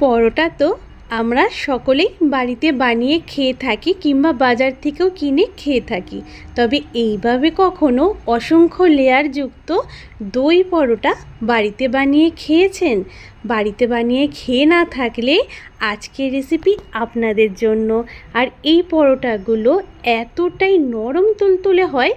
পরোটা তো আমরা সকলেই বাড়িতে বানিয়ে খেয়ে থাকি কিংবা বাজার থেকেও কিনে খেয়ে থাকি। তবে এইভাবে কখনো অসংখ্য লেয়ারযুক্ত দই পরোটা বাড়িতে বানিয়ে খেয়েছেন? বাড়িতে বানিয়ে খেয়ে না থাকলে আজকের রেসিপি আপনাদের জন্য। আর এই পরোটাগুলো এতটাই নরম তুলতুলে হয়,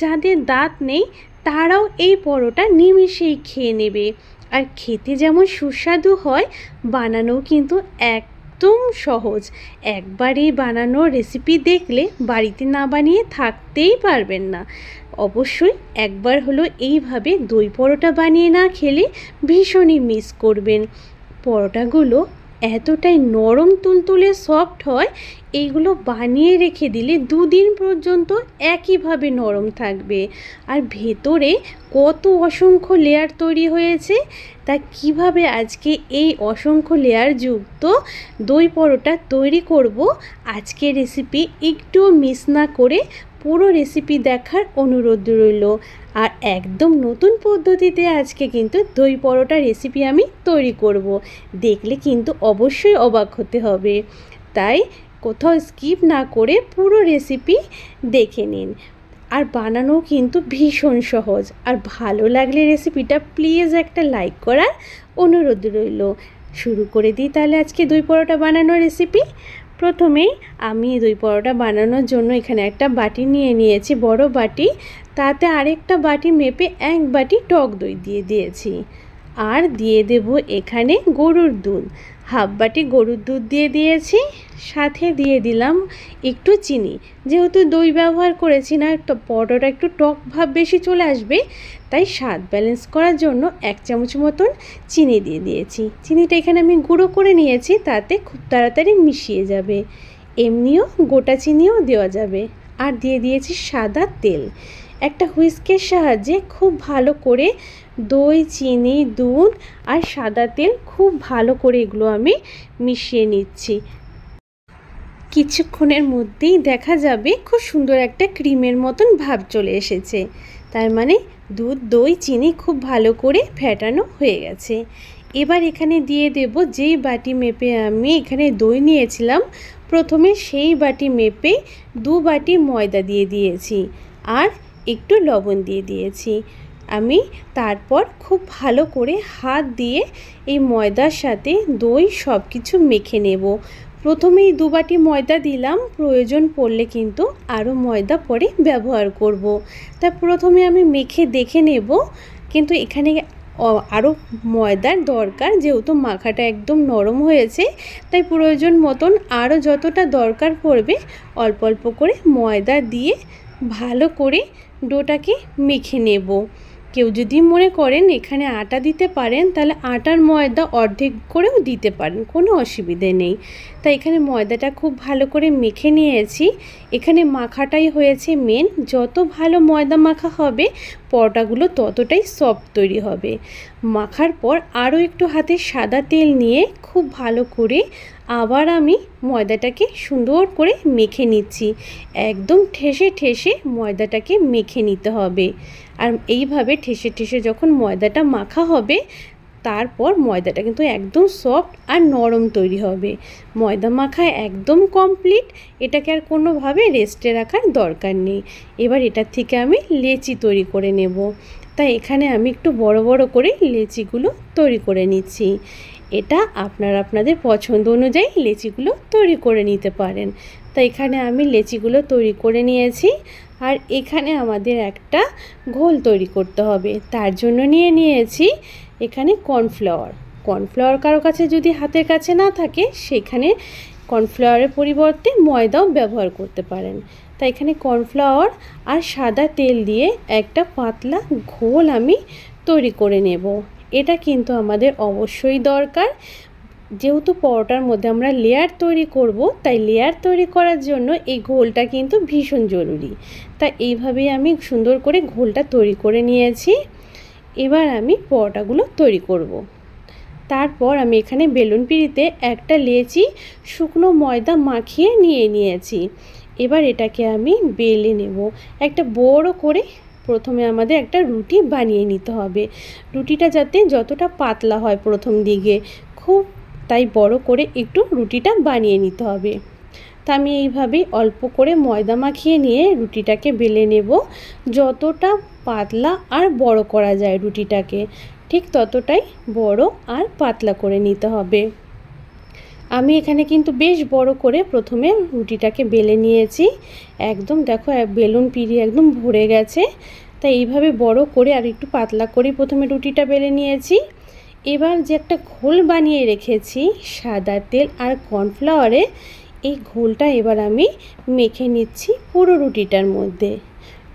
যাদের দাঁত নেই তারাও এই পরোটা নিমিষেই খেয়ে নেবে। আর খেতে যেমন সুস্বাদু হয় বানানো কিন্তু এক একদম সহজ। একবারই বানানো রেসিপি দেখলে বাড়িতে না বানিয়ে থাকতেই পারবেন না। অবশ্যই একবার হলো এইভাবে দই পরোটা বানিয়ে না খেলে ভীষণই মিস করবেন। পরোটাগুলো এতটাই নরম তুলতুলে সফট হয়, এইগুলো বানিয়ে রেখে দিলে দুদিন পর্যন্ত একইভাবে নরম থাকবে। আর ভেতরে কত অসংখ্য লেয়ার তৈরি হয়েছে, তা কীভাবে আজকে এই অসংখ্য লেয়ার যুক্ত দই পরোটা তৈরি করব আজকে রেসিপি একটুও মিস না করে পুরো রেসিপি দেখার অনুরোধ রইল। আর একদম নতুন পদ্ধতিতে আজকে কিন্তু দই পরোটা রেসিপি আমি তৈরি করব। দেখলে কিন্তু অবশ্যই অবাক হতে হবে। তাই কোথাও স্কিপ না করে পুরো রেসিপি দেখে নিন। আর বানানো কিন্তু ভীষণ সহজ। আর ভালো লাগলে রেসিপিটা প্লিজ একটা লাইক করার অনুরোধ রইল। শুরু করে দিই তাহলে আজকে দই পরোটা বানানোর রেসিপি প্রথমেই আমি দই পরোটা বানানোর জন্য এখানে একটা বাটি নিয়ে নিয়েছি, বড় বাটি। তাতে আরেকটা বাটি মেপে এক বাটি টক দই দিয়ে দিয়েছি। আর দিয়ে দেব এখানে গরুর দুধ। হাফ বাটি গরুর দুধ দিয়ে দিয়েছি, সাথে দিয়ে দিলাম একটু চিনি। যেহেতু দই ব্যবহার করেছি না পরোটা একটু টক ভাব বেশি চলে আসবে, তাই স্বাদ ব্যালেন্স করার জন্য এক চামচ মতন চিনি দিয়ে দিয়েছি। চিনিটা এখানে আমি গুঁড়ো করে নিয়েছি, তাতে খুব তাড়াতাড়ি মিশিয়ে যাবে। এমনিও গোটা চিনিও দেওয়া যাবে। আর দিয়ে দিয়েছি সাদা তেল। একটা হুইস্কের সাহায্যে খুব ভালো করে দই, চিনি, দুধ আর সাদা তেল খুব ভালো করে এগুলো আমি মিশিয়ে নিচ্ছি। কিছুক্ষণের মধ্যেই দেখা যাবে খুব সুন্দর একটা ক্রিমের মতন ভাব চলে এসেছে। তার মানে দুধ, দই, চিনি খুব ভালো করে ফেটানো হয়ে গেছে। এবার এখানে দিয়ে দেব যেই বাটি মেপে আমি এখানে দই নিয়েছিলাম, প্রথমে সেই বাটি মেপে দু বাটি ময়দা দিয়ে দিয়েছি আর একটু লবণ দিয়ে দিয়েছি। আমি তারপর খুব ভালো করে হাত দিয়ে এই ময়দার সাথে দই সব কিছু মেখে নেব প্রথমেই দু বাটি ময়দা দিলাম, প্রয়োজন পড়লে কিন্তু আরও ময়দা পরে ব্যবহার করব। তা প্রথমে আমি মেখে দেখে নেব, কিন্তু এখানে আরও ময়দার দরকার, যেহেতু মাখাটা একদম নরম হয়েছে, তাই প্রয়োজন মতন আরও যতটা দরকার পড়বে, অল্প অল্প করে ময়দা দিয়ে ভালো করে ডোটাকে মেখে নেব কেউ যদি মনে করেন এখানে আটা দিতে পারেন, তাহলে আটার ময়দা অর্ধেক করেও দিতে পারেন, কোনো অসুবিধে নেই। তাই এখানে ময়দাটা খুব ভালো করে মেখে নিয়েছি। এখানে মাখাটাই হয়েছে মেন যত ভালো ময়দা মাখা হবে, পরোটাগুলো ততটাই সফট তৈরি হবে। মাখার পর আরও একটু হাতে সাদা তেল নিয়ে খুব ভালো করে আবার আমি ময়দাটাকে সুন্দর করে মেখে নিচ্ছি। একদম ঠেসে ঠেসে ময়দাটাকে মেখে নিতে হবে। আর এইভাবে ঠেসে ঠেসে যখন ময়দাটা মাখা হবে, তারপর ময়দাটা কিন্তু একদম সফট আর নরম তৈরি হবে। ময়দা মাখা একদম কমপ্লিট এটাকে আর কোনোভাবে রেস্টে রাখার দরকার নেই। এবার এটার থেকে আমি লেচি তৈরি করে নেব। তাই এখানে আমি একটু বড় বড় করে লেচিগুলো তৈরি করে নিচ্ছি। এটা আপনার আপনাদের পছন্দ অনুযায়ী লেচিগুলো তৈরি করে নিতে পারেন। তো এখানে আমি লেচিগুলো তৈরি করে নিয়েছি। আর এখানে আমাদের একটা ঘোল তৈরি করতে হবে। তার জন্য নিয়ে নিয়েছি এখানে কর্নফ্লাওয়ার। কর্নফ্লাওয়ার কারও কাছে যদি হাতের কাছে না থাকে, সেখানে কর্নফ্লাওয়ারের পরিবর্তে ময়দাও ব্যবহার করতে পারেন। তাই এখানে কর্নফ্লাওয়ার আর সাদা তেল দিয়ে একটা পাতলা ঘোল আমি তৈরি করে নেব। এটা কিন্তু আমাদের অবশ্যই দরকার। যেহেতু পরোটার মধ্যে আমরা লেয়ার তৈরি করব, তাই লেয়ার তৈরি করার জন্য এই ঘোলটা কিন্তু ভীষণ জরুরি। তাই এইভাবেই আমি সুন্দর করে ঘোলটা তৈরি করে নিয়েছি। এবার আমি পরোটাগুলো তৈরি করব। তারপর আমি এখানে বেলুন পিড়িতে একটা লেচি, শুকনো ময়দা মাখিয়ে নিয়ে নিয়েছি। এবার এটাকে আমি বেলে নেব। একটা বড় করে প্রথমে আমাদের একটা রুটি বানিয়ে নিতে হবে। রুটিটা যাতে যতটা পাতলা হয় প্রথম দিকে, খুব তাই বড় করে একটু রুটিটা বানিয়ে নিতে হবে। তা আমি এইভাবেই অল্প করে ময়দা মাখিয়ে নিয়ে রুটিটাকে বেলে নেব। যতটা পাতলা আর বড় করা যায় রুটিটাকে, ঠিক ততটাই বড় আর পাতলা করে নিতে হবে। আমি এখানে কিন্তু বেশ বড় করে প্রথমে রুটিটাকে বেলে নিয়েছি। একদম দেখো বেলুন পিড়ি একদম ভরে গেছে। তাই এইভাবে বড় করে আর একটু পাতলা করে প্রথমে রুটিটা বেলে নিয়েছি। এবার যে একটা ঘোল বানিয়ে রেখেছি, সাদা তেল আর কর্নফ্লাওয়ারে, এই ঘোলটা এবার আমি মেখে নিচ্ছি পুরো রুটিটার মধ্যে।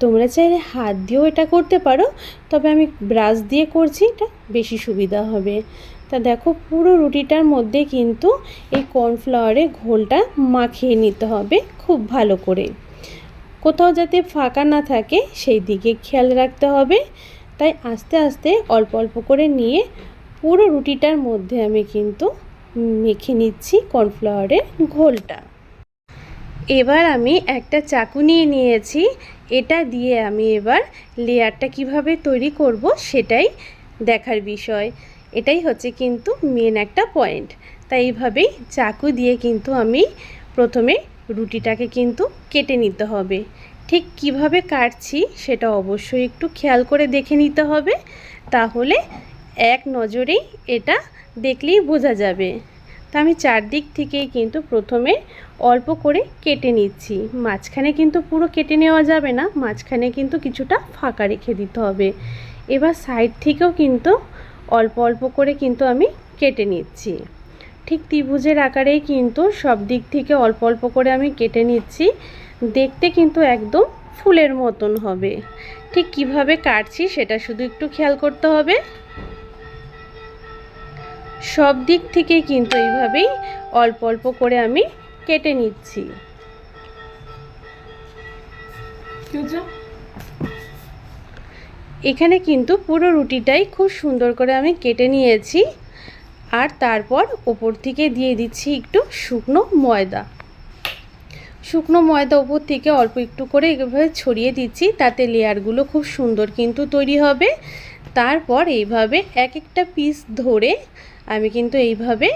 তোমরা চাইলে হাত দিয়েও এটা করতে পারো, তবে আমি ব্রাশ দিয়ে করছি, এটা বেশি সুবিধা হবে। তা দেখো, পুরো রুটিটার মধ্যে কিন্তু এই কর্নফ্লাওয়ারে ঘোলটা মাখিয়ে নিতে হবে খুব ভালো করে। কোথাও যাতে ফাঁকা না থাকে, সেই দিকে খেয়াল রাখতে হবে। তাই আস্তে আস্তে অল্প অল্প করে নিয়ে পুরো রুটিটার মধ্যে আমি কিন্তু মেখে নিচ্ছি কর্নফ্লাওয়ারের ঘোলটা। এবার আমি একটা চাকু নিয়ে নিয়েছি। এটা দিয়ে আমি এবার লেয়ারটা কীভাবে তৈরি করব সেটাই দেখার বিষয়। এটাই হচ্ছে কিন্তু মেন একটা পয়েন্ট তাই এইভাবেই চাকু দিয়ে কিন্তু আমি প্রথমে রুটিটাকে কিন্তু কেটে নিতে হবে। ঠিক কীভাবে কাটছি সেটা অবশ্যই একটু খেয়াল করে দেখে নিতে হবে। তাহলে এক নজরেই এটা দেখলেই বোঝা যাবে। তা আমি চারদিক থেকেই কিন্তু প্রথমে অল্প করে কেটে নিচ্ছি। মাঝখানে কিন্তু পুরো কেটে নেওয়া যাবে না, মাঝখানে কিন্তু কিছুটা ফাঁকা রেখে দিতে হবে। এবার সাইড থেকেও কিন্তু অল্প অল্প করে কিন্তু আমি কেটে নিচ্ছি। ঠিক ত্রিভুজের আকারেই কিন্তু সব দিক থেকে অল্প অল্প করে আমি কেটে নিচ্ছি। দেখতে কিন্তু একদম ফুলের মতন হবে। ঠিক কীভাবে কাটছি সেটা শুধু একটু খেয়াল করতে হবে। সব দিক থেকে কিন্তু এইভাবেই অল্প অল্প করে আমি কেটে নিচ্ছি। এখানে কিন্তু পুরো রুটিটাই খুব সুন্দর করে আমি কেটে নিয়েছি। আর তারপর ওপর থেকে দিয়ে দিচ্ছি একটু শুকনো ময়দা। শুকনো ময়দা ওপর থেকে অল্প একটু করে এভাবে ছড়িয়ে দিচ্ছি তাতে লেয়ারগুলো খুব সুন্দর কিন্তু তৈরি হবে। তারপর এইভাবে এক একটা পিস ধরে আমি কিন্তু এইভাবে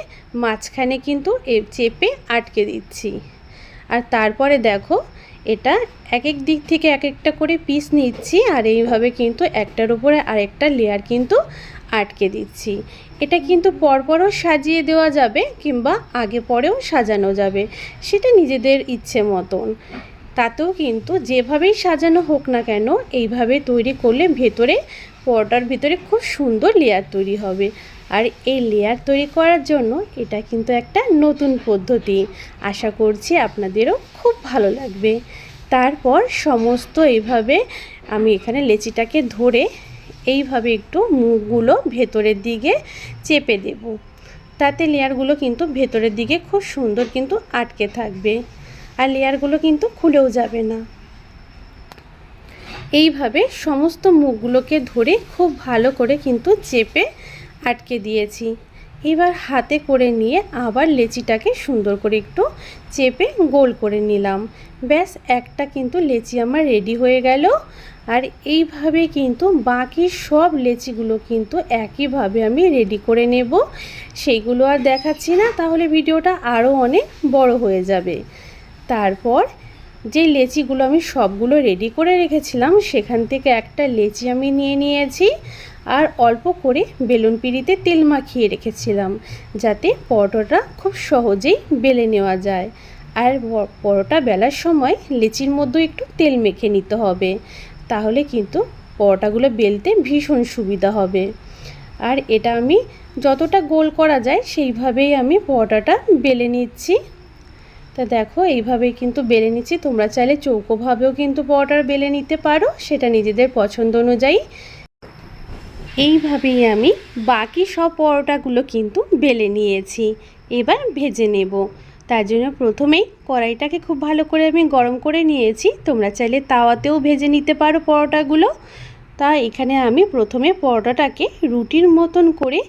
মাঝখানে কিন্তু চেপে আটকে দিচ্ছি। আর তারপরে দেখো, এটা এক এক দিক থেকে এক একটা করে পিস নিচ্ছি আর এইভাবে কিন্তু একটার উপরে আরেকটা লেয়ার কিন্তু আটকে দিচ্ছি। এটা কিন্তু পরপরও সাজিয়ে দেওয়া যাবে কিংবা আগে পরেও সাজানো যাবে, সেটা নিজেদের ইচ্ছে মতন। তাতেও কিন্তু যেভাবেই সাজানো হোক না কেন, এইভাবে তৈরি করলে ভেতরে, পরোটার ভিতরে খুব সুন্দর লেয়ার তৈরি হবে। আর এই লেয়ার তৈরি করার জন্য এটা কিন্তু একটা নতুন পদ্ধতি। আশা করছি আপনাদেরও খুব ভালো লাগবে। তারপর সমস্ত এইভাবে আমি এখানে লেচিটাকে ধরে এইভাবে একটু মুখগুলো ভেতরের দিকে চেপে দেব। তাতে লেয়ারগুলো কিন্তু ভেতরের দিকে খুব সুন্দর কিন্তু আটকে থাকবে আর লেয়ারগুলো কিন্তু খুলেও যাবে না। এইভাবে সমস্ত মুখগুলোকে ধরে খুব ভালো করে কিন্তু চেপে আটকে দিয়েছি। এবার হাতে করে নিয়ে আবার লেচিটাকে সুন্দর করে একটু চেপে গোল করে নিলাম। ব্যাস, একটা কিন্তু লেচি আমার রেডি হয়ে গেল। আর এইভাবে কিন্তু বাকি সব লেচিগুলো কিন্তু একইভাবে আমি রেডি করে নেব। সেইগুলো আর দেখাচ্ছি না, তাহলে ভিডিওটা আরও অনেক বড় হয়ে যাবে। তারপর যে লেচিগুলো আমি সবগুলো রেডি করে রেখেছিলাম, সেখান থেকে একটা লেচি আমি নিয়ে নিয়েছি। আর অল্প করে বেলুন পিড়িতে তেল মাখিয়ে রেখেছিলাম, যাতে পরোটাটা খুব সহজেই বেলে নেওয়া যায়। আর পরোটা বেলার সময় লেচির মধ্যে একটু তেল মেখে নিতে হবে, তাহলে কিন্তু পরোটাগুলো বেলতে ভীষণ সুবিধা হবে। আর এটা আমি যতটা গোল করা যায় সেইভাবেই আমি পরোটাটা বেলে নিচ্ছি। তা দেখো, এইভাবেই কিন্তু বেলে নিচ্ছি। তোমরা চাইলে চৌকোভাবেও কিন্তু পরোটার বেলে নিতে পারো, সেটা নিজেদের পছন্দ অনুযায়ী। এইভাবেই আমি বাকি সব পরোটাগুলো কিন্তু বেলে নিয়েছি। এবার ভেজে নেব। তার জন্য প্রথমেই কড়াইটাকে খুব ভালো করে আমি গরম করে নিয়েছি। তোমরা চাইলে তাওয়াতেও ভেজে নিতে পারো পরোটাগুলো। তা এখানে আমি প্রথমে পরোটাটাকে রুটির মতন করে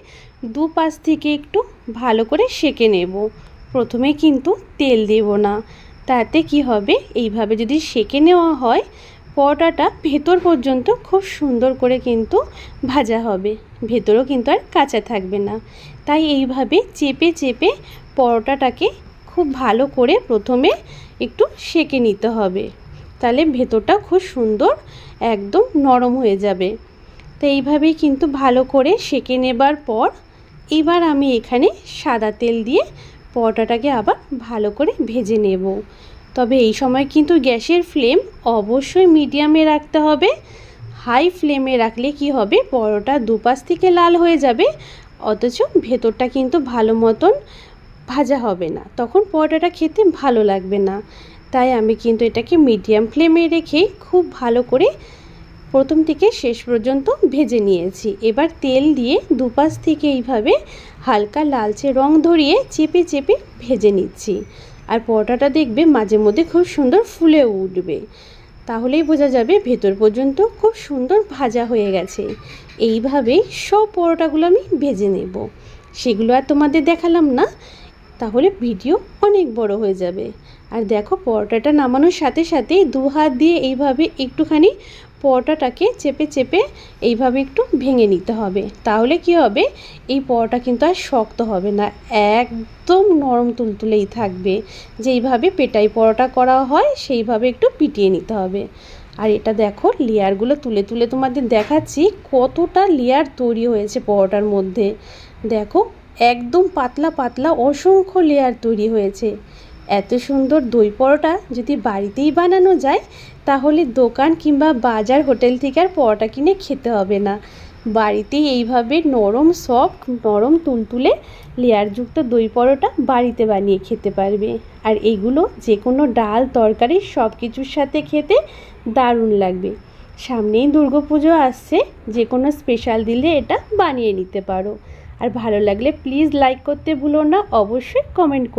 দু পাশ থেকে একটু ভালো করে সেকে নেব। প্রথমে কিন্তু তেল দেব না। তাতে কি হবে? এইভাবে যদি সেকে নেওয়া হয় পরোটাটা ভেতর পর্যন্ত খুব সুন্দর করে কিন্তু ভাজা হবে। ভেতরও কিন্তু আর কাঁচা থাকবে না। তাই এইভাবে চেপে চেপে পরোটাটাকে খুব ভালো করে প্রথমে একটু সেকে নিতে হবে। তাহলে ভেতরটা খুব সুন্দর একদম নরম হয়ে যাবে। তো এইভাবেই কিন্তু ভালো করে সেকে নেবার পর এবার আমি এখানে সাদা তেল দিয়ে পরোটাটাকে আবার ভালো করে ভেজে নেব। তবে এই সময় কিন্তু গ্যাসের ফ্লেম অবশ্যই মিডিয়ামে রাখতে হবে। হাই ফ্লেমে রাখলে কি হবে? পরোটা দুপাশ থেকে লাল হয়ে যাবে। অথচ ভেতরটা কিন্তু ভালো মতন ভাজা হবে না। তখন পরোটাটা খেতে ভালো লাগবে না। তাই আমি কিন্তু এটাকে মিডিয়াম ফ্লেমে রেখেই খুব ভালো করে প্রথম থেকে শেষ পর্যন্ত ভেজে নিয়েছি। এবার তেল দিয়ে দুপাশ থেকে এইভাবে হালকা লালচে রং ধরিয়ে চেপে চেপে ভেজে নিচ্ছি। আর পরোটাটা দেখবে মাঝে মধ্যে খুব সুন্দর ফুলে উঠবে। তাহলেই বোঝা যাবে ভেতর পর্যন্ত খুব সুন্দর ভাজা হয়ে গেছে। এইভাবেই সব পরোটাগুলো আমি ভেজে নেব। সেগুলো আর তোমাদের দেখালাম না, তাহলে ভিডিও অনেক বড় হয়ে যাবে। আর দেখো পরোটাটা নামানোর সাথে সাথে দু হাত দিয়ে এইভাবে একটুখানি পরোটাটাকে চেপে চেপে এইভাবে একটু ভেঙে নিতে হবে। তাহলে কি হবে? এই পরোটা কিন্তু আর শক্ত হবে না। একদম নরম তুলতুলেই থাকবে। যেইভাবে পেটাই পরোটা করা হয়, সেইভাবে একটু পিটিয়ে নিতে হবে। আর এটা দেখো, লেয়ারগুলো তুলে তুলে তোমাদের দেখাচ্ছি, কতটা লেয়ার তৈরি হয়েছে পরোটার মধ্যে। দেখো, একদম পাতলা পাতলা অসংখ্য লেয়ার তৈরি হয়েছে। এত সুন্দর দই পরোটা যদি বাড়িতেই বানানো যায় তাহলে দোকান কিংবা বাজার হোটেল থেকে আর পরোটা কিনে খেতে হবে না। বাড়িতেই এইভাবে নরম, সফট, নরম তুলতুলে লেয়ারযুক্ত দই পরোটা বাড়িতে বানিয়ে খেতে পারবে। আর এইগুলো যে কোনো ডাল, তরকারি সব কিছুর সাথে খেতে দারুণ লাগবে। সামনেই পুজো আসছে যে কোনো স্পেশাল দিলে এটা বানিয়ে নিতে পারো। আর ভালো লাগলে প্লিজ লাইক করতে ভুলো না, অবশ্যই কমেন্ট